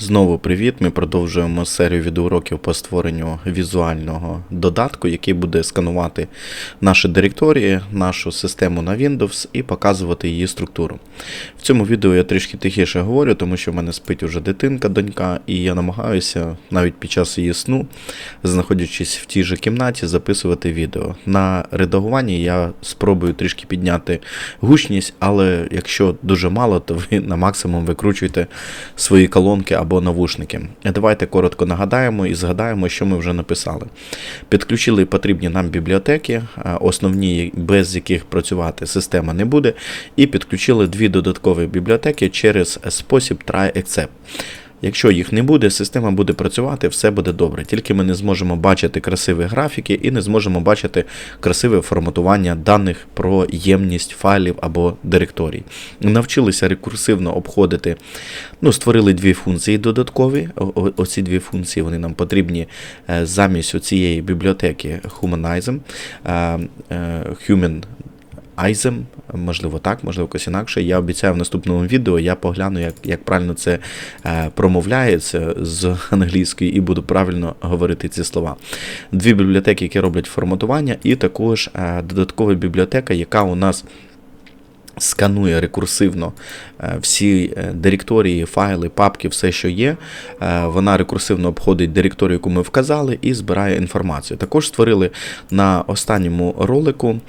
Знову привіт! Ми продовжуємо серію відеоуроків по створенню візуального додатку, який буде сканувати наші директорії, нашу систему на Windows і показувати її структуру. В цьому відео я трішки тихіше говорю, тому що в мене спить уже дитинка, донька, і я намагаюся навіть під час її сну, знаходячись в тій же кімнаті, записувати відео. На редагуванні я спробую трішки підняти гучність, але якщо дуже мало, то ви на максимум викручуєте свої колонки або навушники. Давайте коротко нагадаємо і згадаємо, що ми вже написали. Підключили потрібні нам бібліотеки, основні, без яких працювати система не буде, і підключили дві додаткові бібліотеки через спосіб try except. Якщо їх не буде, система буде працювати, все буде добре. Тільки ми не зможемо бачити красиві графіки і не зможемо бачити красиве форматування даних про ємність файлів або директорій. Навчилися рекурсивно обходити, ну, створили дві функції додаткові. Оці дві функції вони нам потрібні е, замість цієї бібліотеки Humanize, е, е, Human Айзем, можливо так, можливо якось інакше. Я обіцяю в наступному відео, я погляну, як, як правильно це е, промовляється з англійської і буду правильно говорити ці слова. Дві бібліотеки, які роблять форматування, і також е, додаткова бібліотека, яка у нас сканує рекурсивно е, всі е, директорії, файли, папки, все, що є. Е, Вона рекурсивно обходить директорію, яку ми вказали, і збирає інформацію. Також створили на останньому ролику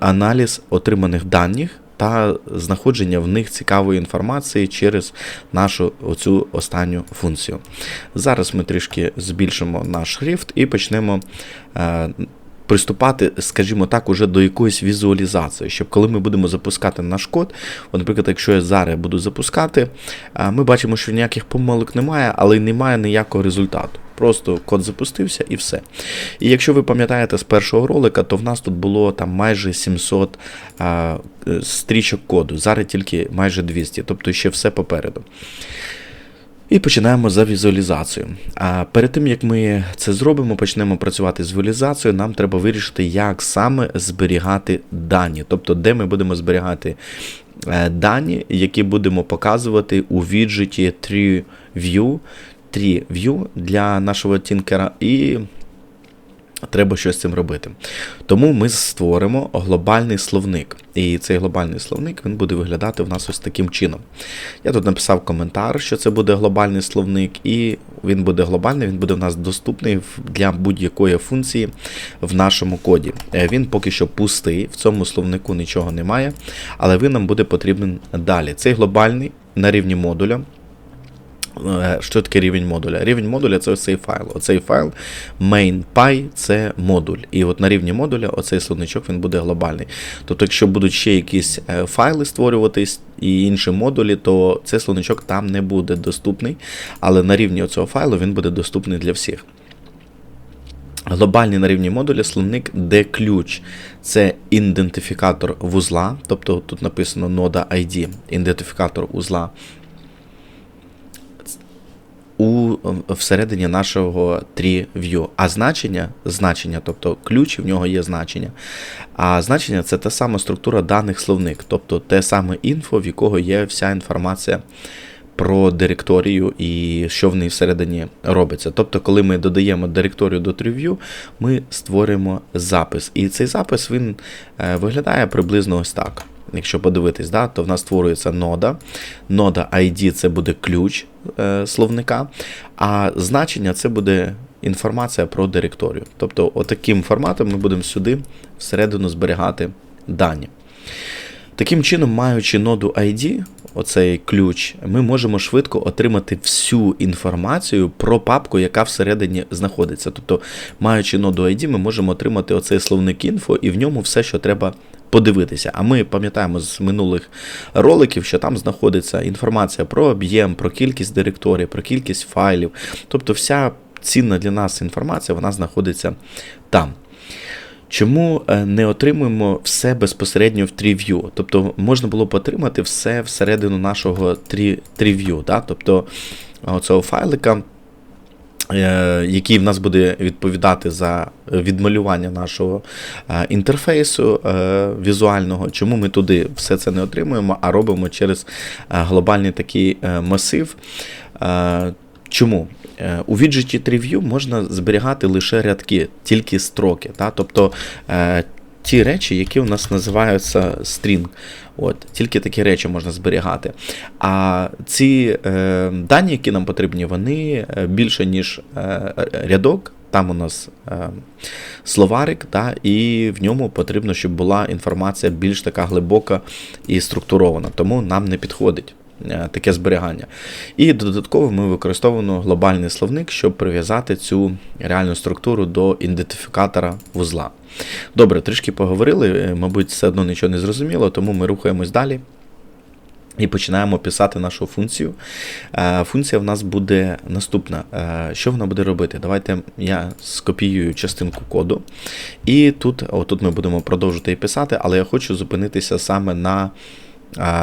аналіз отриманих даних. Та знаходження в них цікавої інформації через нашу оцю останню функцію. Зараз ми трішки збільшимо наш шрифт і почнемо приступати, скажімо так, уже до якоїсь візуалізації, щоб коли ми будемо запускати наш код, от, наприклад, якщо я зараз буду запускати, ми бачимо, що ніяких помилок немає, але й немає ніякого результату. Просто код запустився і все. І якщо ви пам'ятаєте з першого ролика, то в нас тут було там майже 700 а, е, стрічок коду. Зараз тільки майже 200, тобто ще все попереду. І починаємо за візуалізацію. А перед тим як ми це зробимо, почнемо працювати з візуалізацією, нам треба вирішити, як саме зберігати дані, тобто де ми будемо зберігати е, дані, які будемо показувати у віджиті TreeView, TreeView для нашого тінкера. І Треба щось з цим робити. Тому ми створимо глобальний словник. І цей глобальний словник він буде виглядати в нас ось таким чином. Я тут написав коментар, що це буде глобальний словник, і він буде глобальний, він буде в нас доступний для будь-якої функції в нашому коді. Е, Він поки що пустий, в цьому словнику нічого немає, але він нам буде потрібен далі. Цей глобальний на рівні модуля. Е, Що таке рівень модуля? Рівень модуля це ось цей файл. Оцей файл main.py це модуль. І от на рівні модуля оцей словничок він буде глобальний. Тобто, якщо будуть ще якісь е, файли створюватись і інші модулі, то цей словничок там не буде доступний, але на рівні цього файлу він буде доступний для всіх. Глобальний на рівні модуля словник, де ключ це ідентифікатор вузла, тобто тут написано нода ID, ідентифікатор вузла у всередині нашого TreeView. А значення, значення, тобто ключ, в нього є значення. А значення це та сама структура даних словник, тобто те саме інфо, в якого є вся інформація про директорію і що в ній всередині робиться. Тобто, коли ми додаємо директорію до TreeView, ми створюємо запис. І цей запис він е, виглядає приблизно ось так. Якщо подивитись, да, то в нас створюється нода. Нода ID це буде ключ е, словника, а значення це буде інформація про директорію. Тобто, отаким форматом ми будемо сюди всередину зберігати дані. Таким чином, маючи ноду ID, оцей ключ, ми можемо швидко отримати всю інформацію про папку, яка всередині знаходиться. Тобто, маючи ноду ID, ми можемо отримати оцей словник інфо і в ньому все, що треба подивитися. А ми пам'ятаємо з минулих роликів, що там знаходиться інформація про об'єм, про кількість директорій, про кількість файлів. Тобто, вся цінна для нас інформація вона знаходиться там. Чому е, не отримуємо все безпосередньо в TreeView? Тобто можна було б отримати все всередину нашого Tree- TreeView, да? тобто оцього файлика, е, який в нас буде відповідати за відмалювання нашого е, інтерфейсу е, візуального. Чому ми туди все це не отримуємо, а робимо через е, глобальний такий е, масив. Е, Чому? Е, У віджиті TreeView можна зберігати лише рядки, тільки строки. Тобто е, ті речі, які у нас називаються string. От, Тільки такі речі можна зберігати. А ці е, дані, які нам потрібні, вони е, більше, ніж е, рядок. Там у нас е, словарик, та, і в ньому потрібно, щоб була інформація більш така глибока і структурована. Тому нам не підходить таке зберігання. І додатково ми використовуємо глобальний словник, щоб прив'язати цю реальну структуру до ідентифікатора вузла. Добре, трішки поговорили, е, мабуть, все одно нічого не зрозуміло, тому ми рухаємось далі. І починаємо писати нашу функцію. Е, Функція в нас буде наступна. Е, Що вона буде робити? Давайте я скопіюю частинку коду. І тут, отут ми будемо продовжувати її писати, але я хочу зупинитися саме на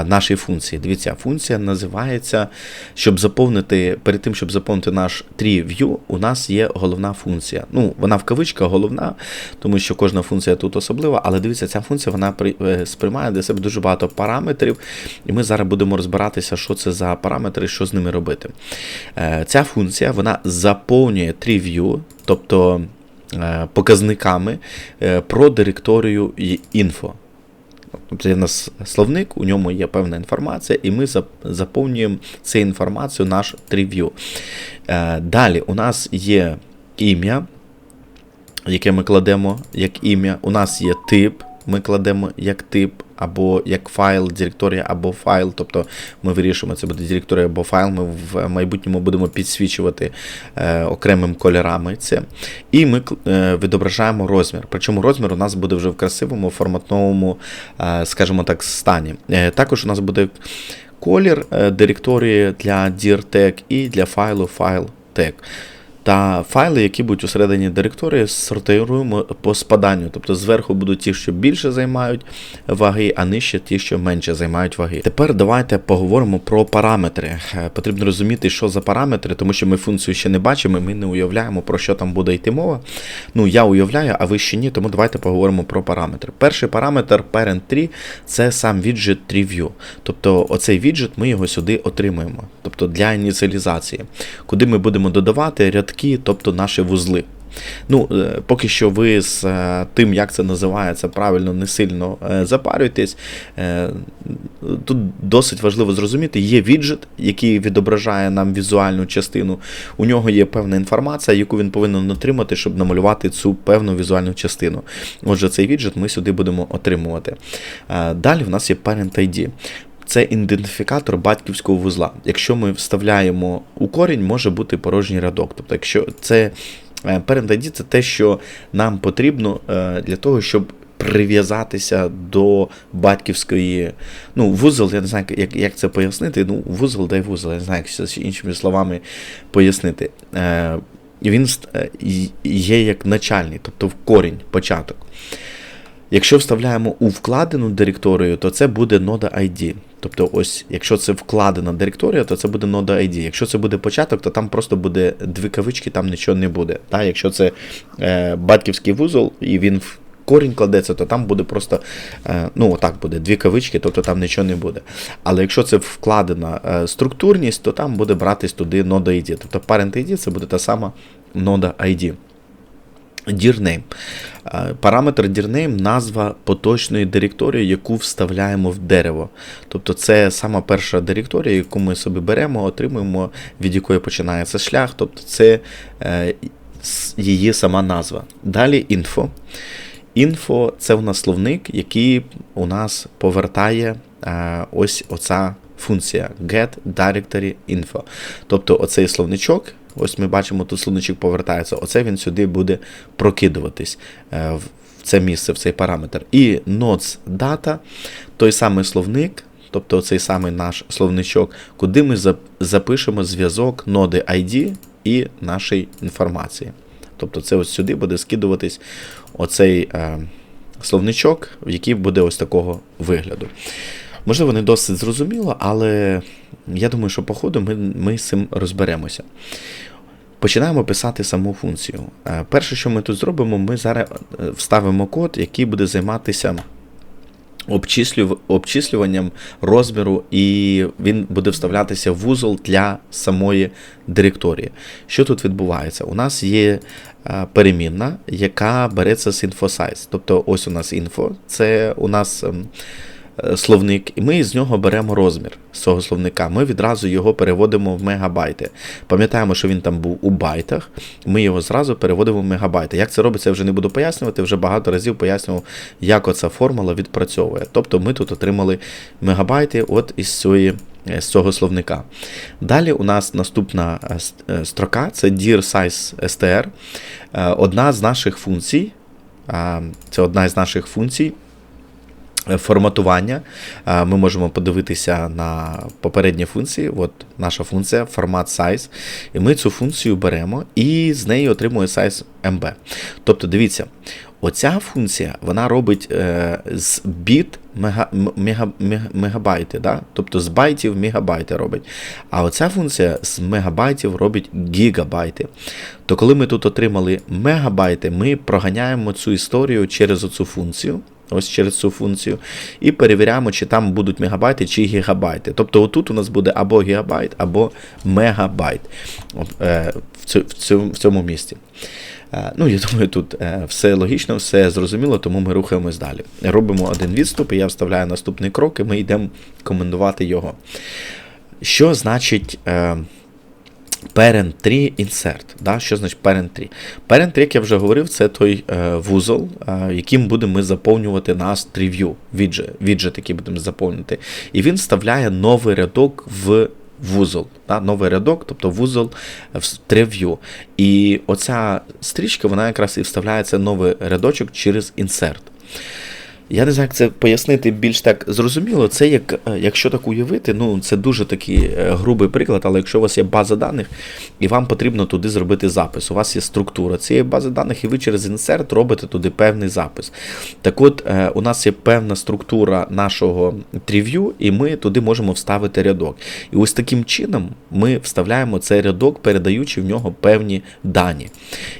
нашій функції. Дивіться, функція називається, щоб заповнити, перед тим, щоб заповнити наш TreeView, у нас є головна функція. Ну, вона в кавичках головна, тому що кожна функція тут особлива, але дивіться, ця функція вона е, сприймає для себе дуже багато параметрів, і ми зараз будемо розбиратися, що це за параметри, що з ними робити. Е, Ця функція вона заповнює TreeView, тобто е, показниками про директорію і інфо. Це в нас словник, у ньому є певна інформація, і ми заповнюємо цю інформацію наш TreeView. Е, Далі у нас є ім'я, яке ми кладемо як ім'я. У нас є тип, ми кладемо як тип, або як файл, директорія, або файл. Тобто ми вирішуємо, це буде директорія або файл. Ми в майбутньому будемо підсвічувати е, окремим кольорами це. І ми е, відображаємо розмір. Причому розмір у нас буде вже в красивому форматновому, е, скажімо так, стані. Е, також у нас буде колір е, директорії для dir і для файлу файл tag та файли, які будуть усередині директорії, сортуємо по спаданню. Тобто зверху будуть ті, що більше займають ваги, а нижче ті, що менше займають ваги. Тепер давайте поговоримо про параметри. Е, потрібно розуміти, що за параметри, тому що ми функцію ще не бачимо, ми не уявляємо, про що там буде йти мова. Ну, я уявляю, а ви ще ні, тому давайте поговоримо про параметри. Перший параметр parent 3 це сам віджит TreeView. Тобто оцей віджит ми його сюди отримуємо. Тобто для ініціалізації, куди ми будемо додавати рядки тобто наші вузли. Ну, е, Поки що ви з е, тим, як це називається, правильно не сильно е, запарюєтесь. Тут досить важливо зрозуміти, є віджит, який відображає нам візуальну частину. У нього є певна інформація, яку він повинен отримати, щоб намалювати цю певну візуальну частину. Отже, цей віджит ми сюди будемо отримувати. Далі в нас є Parent ID це ідентифікатор батьківського вузла. Якщо ми вставляємо у корінь, може бути порожній рядок. Тобто, якщо це е, parent ID це те, що нам потрібно е, для того, щоб прив'язатися до батьківської. Ну, вузол, я не знаю, як як це пояснити. Ну, вузол дай вузол, я не знаю, як це іншими словами пояснити. Е, він є як начальний, тобто в корінь, початок. Якщо вставляємо у вкладену директорію, то це буде нода ID. Тобто, ось, якщо це вкладена директорія, то це буде нода ID. Якщо це буде початок, то там просто буде дві кавички, там нічого не буде. Та? Якщо це е, батьківський вузол і він в корінь кладеться, то там буде просто, е, ну отак буде, дві кавички, тобто там нічого не буде. Але якщо це вкладена е, структурність, то там буде братись туди нода ID. Тобто parent ID це буде та сама нода ID. DIRNAME. Параметр DIRNAME – назва поточної директорії, яку вставляємо в дерево. Тобто це сама перша директорія, яку ми собі беремо, отримуємо, від якої починається шлях. Тобто це е, її сама назва. Далі інфо. Інфо це у нас словник, який у нас повертає е, ось оця функція get directory info. Тобто оцей словничок. Ось ми бачимо, тут словничок повертається. Оце він сюди буде прокидуватись е, в це місце, в цей параметр. І nodes data, той самий словник, тобто цей самий наш словничок, куди ми запишемо зв'язок ноди ID і нашої інформації. Тобто це ось сюди буде скидуватись оцей е, словничок, який буде ось такого вигляду. Можливо, не досить зрозуміло, але я думаю, що по ходу ми, ми з цим розберемося. Починаємо писати саму функцію. Е, перше, що ми тут зробимо, ми зараз е, вставимо код, який буде займатися обчислюв, обчислюванням розміру, і він буде вставлятися в вузол для самої директорії. Що тут відбувається? У нас є е, перемінна, яка береться з InfoSize. Тобто, ось у нас інфо, це у нас. Е, Словник, і ми з нього беремо розмір з цього словника. Ми відразу його переводимо в мегабайти. Пам'ятаємо, що він там був у байтах. Ми його зразу переводимо в мегабайти. Як це робиться, я вже не буду пояснювати. Вже багато разів пояснював, як оця формула відпрацьовує. Тобто ми тут отримали мегабайти от із цієї. З цього словника. Далі у нас наступна е, е, строка це dir size str. Е, Одна з наших функцій. Це одна з наших функцій е, форматування. Ми можемо подивитися на попередні функції. От наша функція формат size. І ми цю функцію беремо і з неї отримує size MB. Тобто, дивіться, оця функція вона робить е, з біт мега, мега, мега, мегабайти, да? тобто з байтів мегабайти робить. А оця функція з мегабайтів робить гігабайти. То коли ми тут отримали мегабайти, ми проганяємо цю історію через оцю функцію. Ось через цю функцію, і перевіряємо, чи там будуть мегабайти чи гігабайти. Тобто, отут у нас буде або гігабайт, або мегабайт е, в, цьому, місці. Е, Ну, я думаю, тут е, все логічно, все зрозуміло, тому ми рухаємось далі. Робимо один відступ, і я вставляю наступний крок, і ми йдемо комендувати його. Що значить parent tree insert? Да? Що значить parent tree? Parent tree, як я вже говорив, це той е, вузол, е, яким будемо ми заповнювати наш tree віджет, який будемо заповнювати. І він вставляє новий рядок в вузол. Да? Новий рядок, тобто вузол в трев'ю. І оця стрічка, вона якраз і вставляється новий рядочок через insert. Я не знаю, як це пояснити більш так зрозуміло. Це як, е, якщо так уявити, ну це дуже такий е, грубий приклад, але якщо у вас є база даних, і вам потрібно туди зробити запис, у вас є структура цієї бази даних, і ви через інсерт робите туди певний запис. Так от, е, у нас є певна структура нашого трів'ю, і ми туди можемо вставити рядок. І ось таким чином ми вставляємо цей рядок, передаючи в нього певні дані.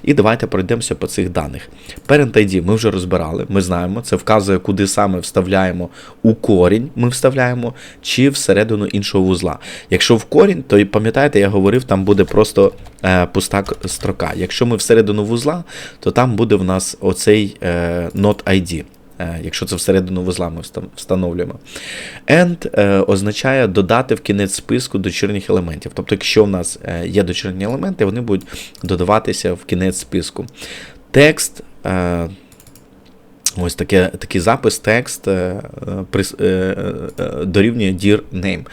І давайте пройдемося по цих даних. Parent ID ми вже розбирали, ми знаємо, це вказує, куди саме вставляємо у корінь, ми вставляємо, чи всередину іншого вузла. Якщо в корінь, то пам'ятаєте, я говорив, там буде просто е, пуста строка. Якщо ми всередину вузла, то там буде в нас оцей е, not ID. е, Якщо це всередину вузла ми встановлюємо. End е, означає додати в кінець списку дочірніх елементів. Тобто, якщо в нас е, є дочірні елементи, вони будуть додаватися в кінець списку. Текст. Е, Ось таке, такий запис, текст е, е, е, дорівнює dir name,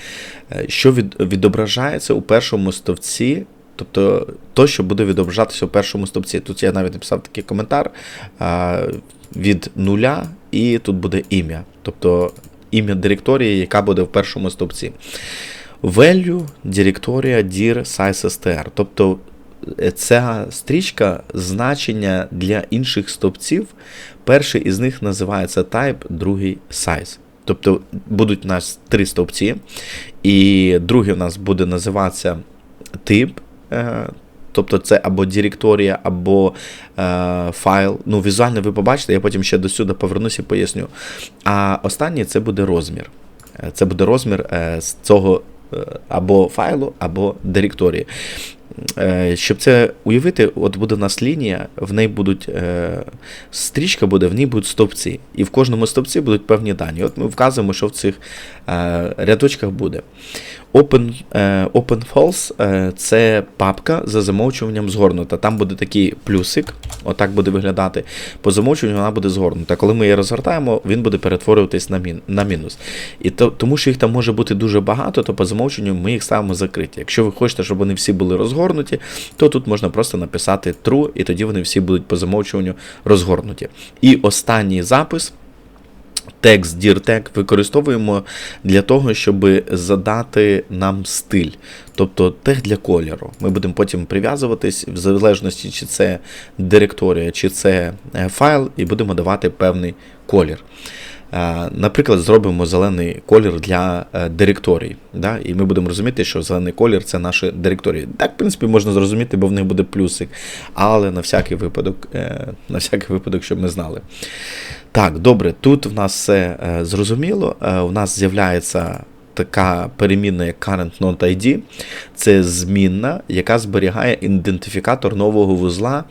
що від, відображається у першому стовпці, тобто то, що буде відображатися у першому стовпці. Тут я навіть написав такий коментар від нуля, і тут буде ім'я, тобто ім'я директорії, яка буде в першому стовпці. Value директорія dir size str. Тобто ця стрічка значення для інших стовпців. Перший із них називається type, другий size. Тобто будуть у нас три стовпці, і другий у нас буде називатися тип. е, Тобто це або директорія, або е, файл. Ну, візуально ви побачите, я потім ще до сюди повернуся і поясню. А останній це буде розмір. Е, Це буде розмір е, з цього е, або файлу, або директорії. Е, Щоб це уявити, от буде у нас лінія, в неї будуть е, стрічка буде, в ній будуть стовпці. І в кожному стовпці будуть певні дані. От ми вказуємо, що в цих е, рядочках буде. Open, е, open False е, це папка за замовчуванням згорнута. Там буде такий плюсик, отак буде виглядати. По замовчуванню вона буде згорнута. Коли ми її розгортаємо, він буде перетворюватись на, мін, на мінус. І то, тому що їх там може бути дуже багато, то по замовчуванню ми їх ставимо закриті. Якщо ви хочете, щоб вони всі були розгорнуті, то тут можна просто написати true, і тоді вони всі будуть по замовчуванню розгорнуті. І останній запис. Текст DIRTAG використовуємо для того, щоб задати нам стиль, тобто тег для кольору. Ми будемо потім прив'язуватись в залежності, чи це директорія, чи це е, файл, і будемо давати певний колір. Е, Наприклад, зробимо зелений колір для е, директорій. Да? І ми будемо розуміти, що зелений колір це наші директорії. Так, в принципі, можна зрозуміти, бо в них буде плюсик. Але на всякий випадок, на всякий випадок, щоб ми знали. Так, добре, тут в нас все е, зрозуміло. Е, У нас з'являється така перемінна, як current node ID. Це змінна, яка зберігає ідентифікатор нового вузла,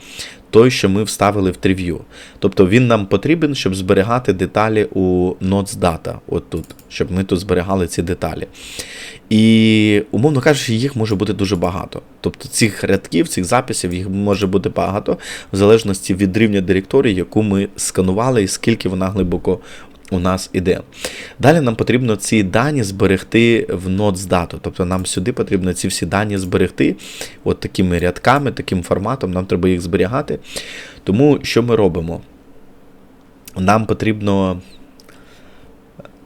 той, що ми вставили в трив'ю. Тобто він нам потрібен, щоб зберігати деталі у Notes Data, от тут, щоб ми тут зберігали ці деталі. І, умовно кажучи, їх може бути дуже багато. Тобто цих рядків, цих записів їх може бути багато, в залежності від рівня директорії, яку ми сканували, і скільки вона глибоко у нас іде. Далі нам потрібно ці дані зберегти в Nodes Data. Тобто нам сюди потрібно ці всі дані зберегти от такими рядками, таким форматом, нам треба їх зберігати. Тому що ми робимо? Нам потрібно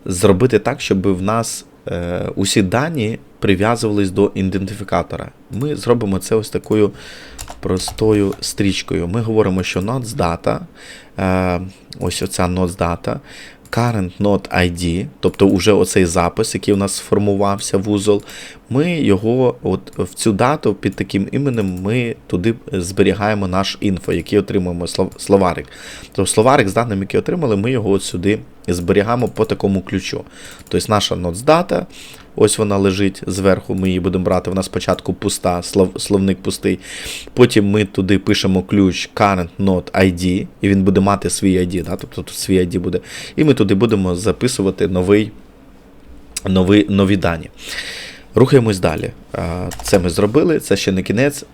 зробити так, щоб в нас е, усі дані прив'язувались до ідентифікатора. Ми зробимо це ось такою простою стрічкою. Ми говоримо, що nodes data, е, ось оця nodes data, current node ID, тобто уже оцей запис, який у нас сформувався вузол, ми його от в цю дату під таким іменем ми туди зберігаємо наш інфо, який отримуємо словарик. Тобто словарик з даними, які отримали, ми його от сюди зберігаємо по такому ключу. Тобто наша nodes ось вона лежить зверху, ми її будемо брати. Вона спочатку пуста, слов, словник пустий. Потім ми туди пишемо ключ current node ID, і він буде мати свій ID, да? тобто тут свій ID буде. І ми туди будемо записувати новий, нові, нові дані. Рухаємось далі. Це ми зробили, це ще не кінець.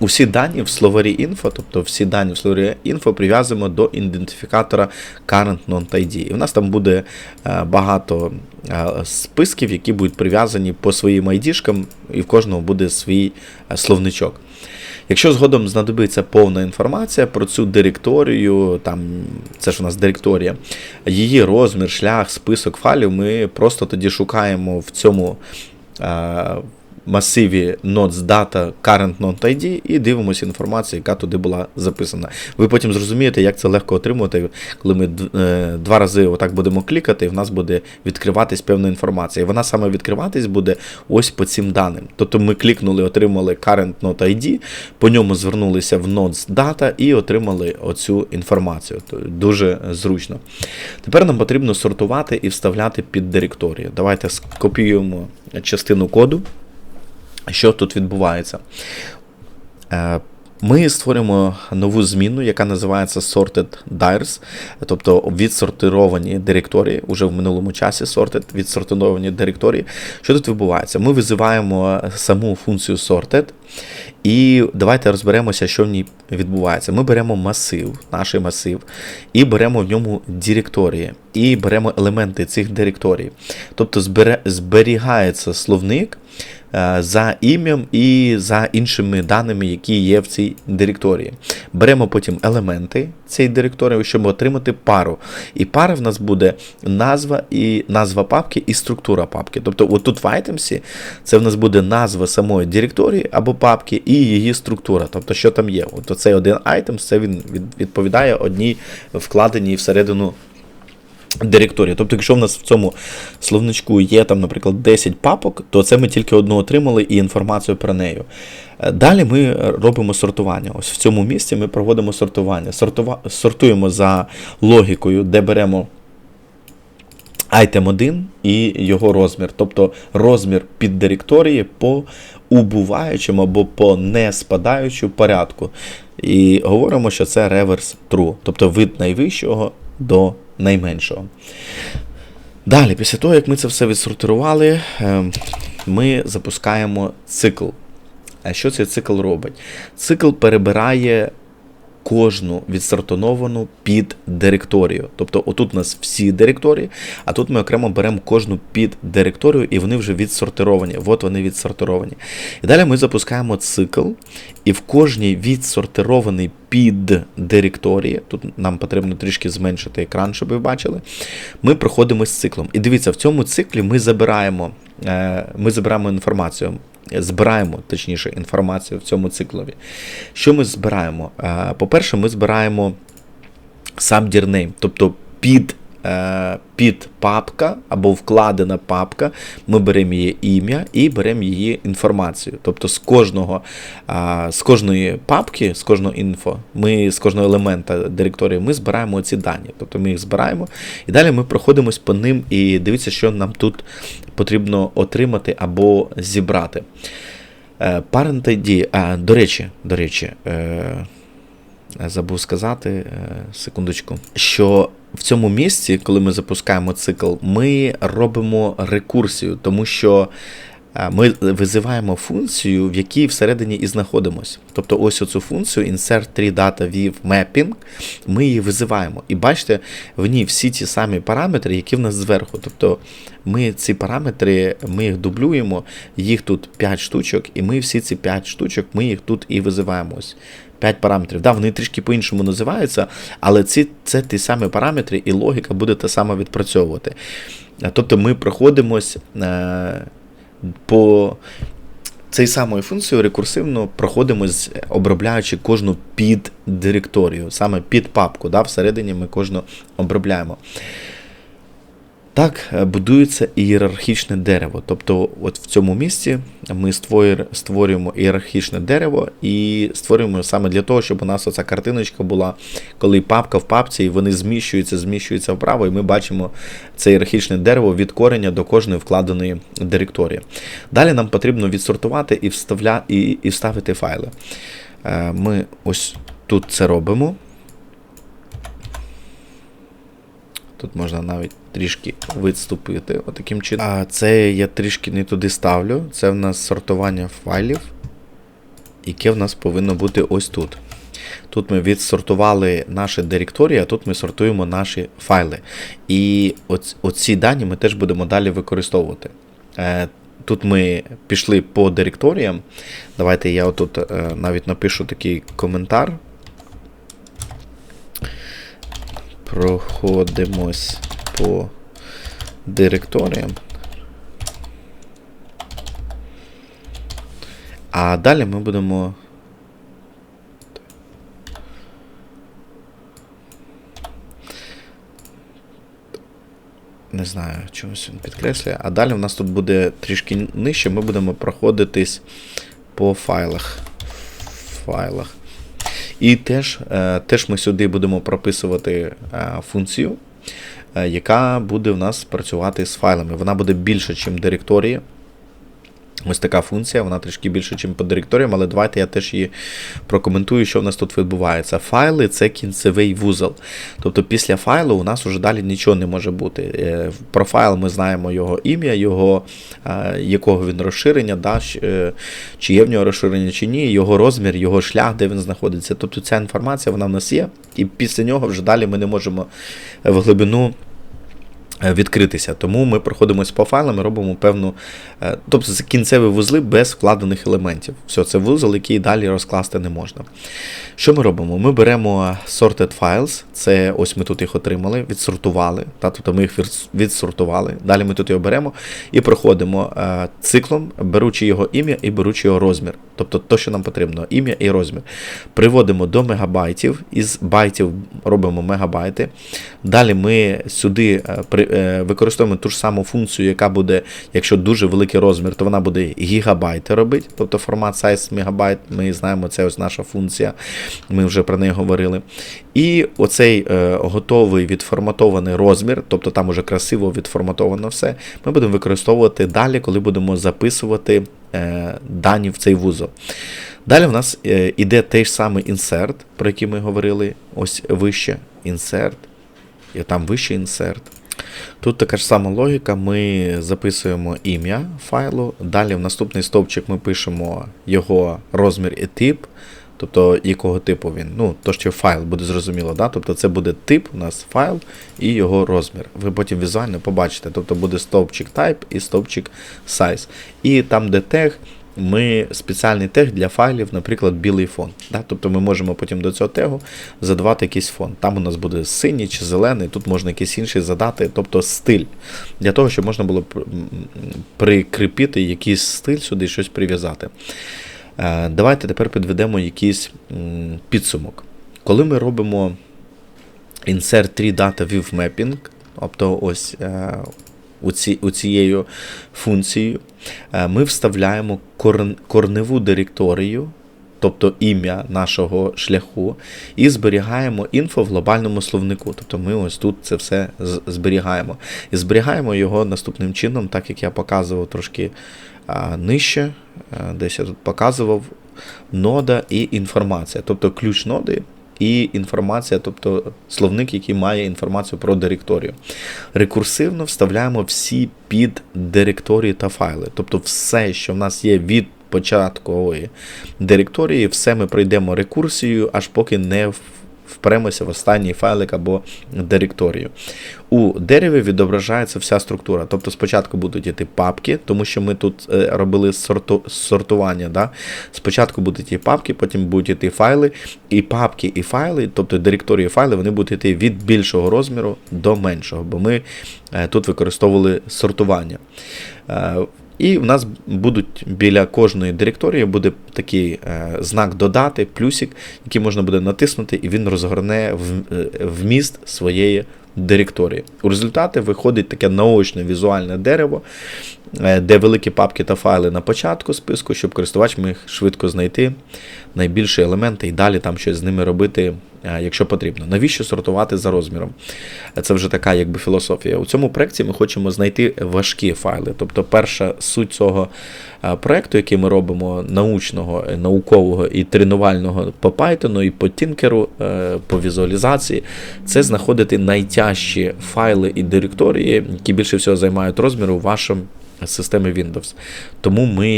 Усі дані в словарі інфо, тобто всі дані в словарі інфо прив'язуємо до ідентифікатора current node ID. І в нас там буде е, багато е, списків, які будуть прив'язані по своїм ID-шкам, і в кожного буде свій е, словничок. Якщо згодом знадобиться повна інформація про цю директорію, там це ж у нас директорія, її розмір, шлях, список файлів, ми просто тоді шукаємо в цьому масиві nodes data current node ID і дивимося інформацію, яка туди була записана. Ви потім зрозумієте, як це легко отримувати, коли ми е, два рази отак будемо клікати, і в нас буде відкриватись певна інформація. І вона саме відкриватись буде ось по цим даним. Тобто ми клікнули, отримали current node ID, по ньому звернулися в nodes data і отримали оцю інформацію. Дуже зручно. Тепер нам потрібно сортувати і вставляти під директорію. Давайте скопіюємо частину коду що тут відбувається? Е, Ми створюємо нову зміну, яка називається Sorted Dires, тобто відсортировані директорії, уже в минулому часі sorted, відсортировані директорії. Що тут відбувається? Ми визиваємо саму функцію sorted, і давайте розберемося, що в ній відбувається. Ми беремо масив, наш масив, і беремо в ньому директорії, і беремо елементи цих директорій. Тобто зберігається словник за ім'ям і за іншими даними, які є в цій директорії. Беремо потім елементи цієї директорії, щоб отримати пару. І пара в нас буде назва і назва папки і структура папки. Тобто, отут в айтемсі це в нас буде назва самої директорії або папки і її структура. Тобто, що там є. От оцей один айтем, це він відповідає одній вкладеній всередину директорії. Тобто, якщо в нас в цьому словничку є там, наприклад, 10 папок, то це ми тільки одну отримали і інформацію про неї. Е, Далі ми робимо сортування. Ось в цьому місці ми проводимо сортування. Сортува... Сортуємо за логікою, де беремо item 1 і його розмір, тобто розмір під директорії по убуваючому або по не спадаючому порядку. І говоримо, що це reverse true, тобто від найвищого до найменшого. Далі, після того, як ми це все відсортували, ем, ми запускаємо цикл. А що цей цикл робить? Цикл перебирає кожну відсортовану під директорію. Тобто, отут у нас всі директорії, а тут ми окремо беремо кожну під директорію, і вони вже відсортировані. От вони відсортировані. І далі ми запускаємо цикл, і в кожній відсортированій під директорії, тут нам потрібно трішки зменшити екран, щоб ви бачили. Ми проходимо з циклом. І дивіться, в цьому циклі ми забираємо, е, ми забираємо інформацію. Збираємо, точніше, інформацію в цьому циклові. Що ми збираємо? Е, По-перше, ми збираємо сам дірнейм, тобто під е, підпапка або вкладена папка, ми беремо її ім'я і беремо її інформацію. Тобто з кожного, з кожної папки, з кожного інфо, ми з кожного елемента директорії ми збираємо ці дані. Тобто ми їх збираємо і далі ми проходимось по ним і дивіться, що нам тут потрібно отримати або зібрати. Е, Parent ID, а, до речі, до речі, е, забув сказати, секундочку, що в цьому місці, коли ми запускаємо цикл, ми робимо рекурсію, тому що е, ми визиваємо функцію, в якій всередині і знаходимося. Тобто ось оцю функцію insert 3 data with mapping, ми її визиваємо. І бачите, в ній всі ті самі параметри, які в нас зверху. Тобто ми ці параметри, ми їх дублюємо, їх тут 5 штучок, і ми всі ці 5 штучок, ми їх тут і визиваємо. 5 параметрів. Да, вони трішки по-іншому називаються, але ці, це ті самі параметри, і логіка буде та сама відпрацьовувати. Е, Тобто ми проходимось е, по цей самою функцією рекурсивно проходимось, обробляючи кожну піддиректорію, саме під папку. Да, всередині ми кожну обробляємо. Так е, будується ієрархічне дерево. Тобто, от в цьому місці ми створюємо, ієрархічне дерево і створюємо саме для того, щоб у нас оця картиночка була, коли папка в папці, і вони зміщуються, зміщуються вправо, і ми бачимо це ієрархічне дерево від кореня до кожної вкладеної директорії. Далі нам потрібно відсортувати і, вставля, і, і вставити файли. Е, Ми ось тут це робимо. Тут можна навіть трішки відступити отаким чином. А це я трішки не туди ставлю. Це в нас сортування файлів, яке в нас повинно бути ось тут. Тут ми відсортували наші директорії, а тут ми сортуємо наші файли. І оц- оці дані ми теж будемо далі використовувати. Е, Тут ми пішли по директоріям. Давайте я отут е, навіть напишу такий коментар. Проходимось по директоріям. А далі ми будемо. Не знаю, чомусь він підкреслює. А далі в нас тут буде трішки нижче, ми будемо проходитись по файлах. Файлах. І теж, е, теж ми сюди будемо прописувати е, функцію, е, яка буде в нас працювати з файлами. Вона буде більше, ніж директорії. Ось така функція, вона трішки більше, ніж по директоріям, але давайте я теж її прокоментую, що в нас тут відбувається. Файли це кінцевий вузол. Тобто після файлу у нас уже далі нічого не може бути. Е, Про файл ми знаємо його ім'я, його, е, якого він розширення, да, е, чи є в нього розширення, чи ні, його розмір, його шлях, де він знаходиться. Тобто ця інформація вона в нас є, і після нього вже далі ми не можемо в глибину відкритися. Тому ми проходимось по файлам і робимо певну. е, Тобто це кінцеві вузли без вкладених елементів. Все, це вузол, який далі розкласти не можна. Що ми робимо? Ми беремо sorted files, це ось ми тут їх отримали, відсортували. Та, тобто ми їх відсортували. Далі ми тут його беремо і проходимо е, циклом, беручи його ім'я і беручи його розмір. Тобто то, що нам потрібно, ім'я і розмір. Приводимо до мегабайтів, із байтів робимо мегабайти. Далі ми сюди е, при, е, використовуємо ту ж саму функцію, яка буде, якщо дуже великий розмір, то вона буде гігабайти робити. Тобто формат size мегабайт, ми знаємо, це ось наша функція. Ми вже про неї говорили. І оцей е, готовий відформатований розмір, тобто там уже красиво відформатовано все, ми будемо використовувати далі, коли будемо записувати е, дані в цей вузол. Далі в нас е, іде той ж самий insert, про який ми говорили ось вище. Insert, і там вище insert. Тут така ж сама логіка, ми записуємо ім'я файлу, далі в наступний стовпчик ми пишемо його розмір і тип, тобто якого типу він. Ну, то, що файл буде зрозуміло, да? тобто це буде тип, у нас файл і його розмір. Ви потім візуально побачите, тобто буде стовпчик type і стовпчик size. І там, де тег, ми спеціальний тег для файлів, наприклад, білий фон. Да? Тобто ми можемо потім до цього тегу задавати якийсь фон. Там у нас буде синій чи зелений, тут можна якийсь інший задати, тобто стиль. Для того, щоб можна було пр- прикріпити якийсь стиль сюди, щось прив'язати. Е, Давайте тепер підведемо якийсь підсумок. Коли ми робимо insert 3 data with mapping, тобто ось е, у, ці, у цією функцією, е, ми вставляємо корн, корневу директорію, тобто ім'я нашого шляху, і зберігаємо інфо в глобальному словнику. Тобто ми ось тут це все зберігаємо. І зберігаємо його наступним чином, так як я показував трошки нижче, десь я тут показував нода і інформація, тобто ключ ноди. І інформація, тобто словник, який має інформацію про директорію. Рекурсивно вставляємо всі під директорії та файли. Тобто все, що в нас є від початкової директорії, все ми пройдемо рекурсією, аж поки не впремося в останній файлик або директорію. У дереві відображається вся структура. Тобто спочатку будуть йти папки, тому що ми тут е, робили сорту, сортування. Да? Спочатку будуть йти папки, потім будуть йти файли, і папки і файли, тобто директорії файли, вони будуть йти від більшого розміру до меншого, бо ми е, тут використовували сортування. І в нас будуть біля кожної директорії буде такий е, знак додати, плюсик, який можна буде натиснути, і він розгорне е, вміст своєї директорії. У результаті виходить таке наочне візуальне дерево, е, де великі папки та файли на початку списку, щоб користувач міг швидко знайти найбільші елементи і далі там щось з ними робити, якщо потрібно. Навіщо сортувати за розміром? Е, Це вже така якби філософія. У цьому проєкті ми хочемо знайти важкі файли. Тобто, перша суть цього е, проєкту, який ми робимо, научного, е, наукового і тренувального по Python, і по Тінкеру, е, по візуалізації, це знаходити найтяжчі файли і директорії, які більше всього займають розміру у вашому системи Windows. Тому ми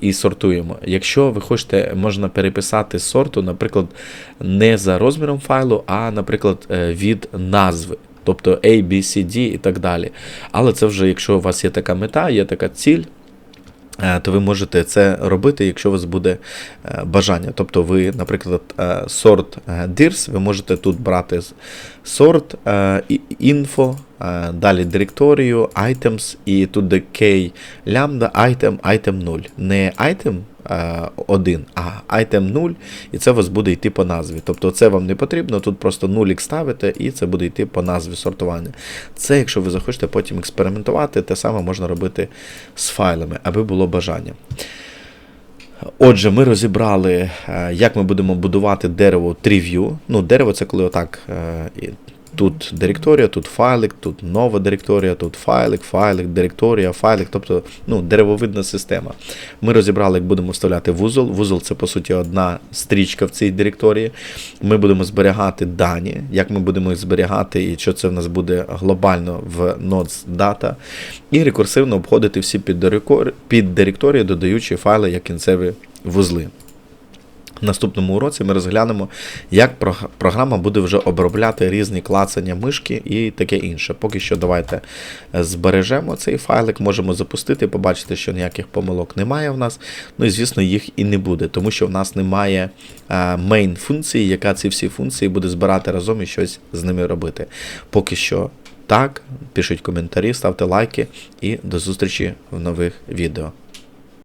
і сортуємо. Якщо ви хочете, можна переписати сорту, наприклад, не за розміром файлу, а, наприклад, е, від назви. Тобто A, B, C, D і так далі. Але це вже, якщо у вас є така мета, є така ціль, е, то ви можете це робити, якщо у вас буде е, бажання. Тобто ви, наприклад, е, сорт е, dirs, ви можете тут брати сорт, інфо, е, далі директорію, items, і тут де key lambda, item, item 0. Не item 1, а item 0, і це у вас буде йти по назві. Тобто це вам не потрібно, тут просто нулік ставите, і це буде йти по назві сортування. Це, якщо ви захочете потім експериментувати, те саме можна робити з файлами, аби було бажання. Отже, ми розібрали, е, як ми будемо будувати дерево TreeView. Ну, дерево це коли отак. Тут директорія, тут файлик, тут нова директорія, тут файлик, файлик, директорія, файлик, тобто ну, деревовидна система. Ми розібрали, як будемо вставляти вузол. Вузол це по суті одна стрічка в цій директорії. Ми будемо зберігати дані, як ми будемо їх зберігати, і що це в нас буде глобально в Nodes Data. І рекурсивно обходити всі піддиректорії, додаючи файли як кінцеві вузли. Наступному уроці ми розглянемо, як програма буде вже обробляти різні клацання мишки і таке інше. Поки що давайте е, збережемо цей файлик, можемо запустити, побачити, що ніяких помилок немає в нас. Ну і звісно, їх і не буде, тому що в нас немає main функції, яка ці всі функції буде збирати разом і щось з ними робити. Поки що так, пишіть коментарі, ставте лайки і до зустрічі в нових відео.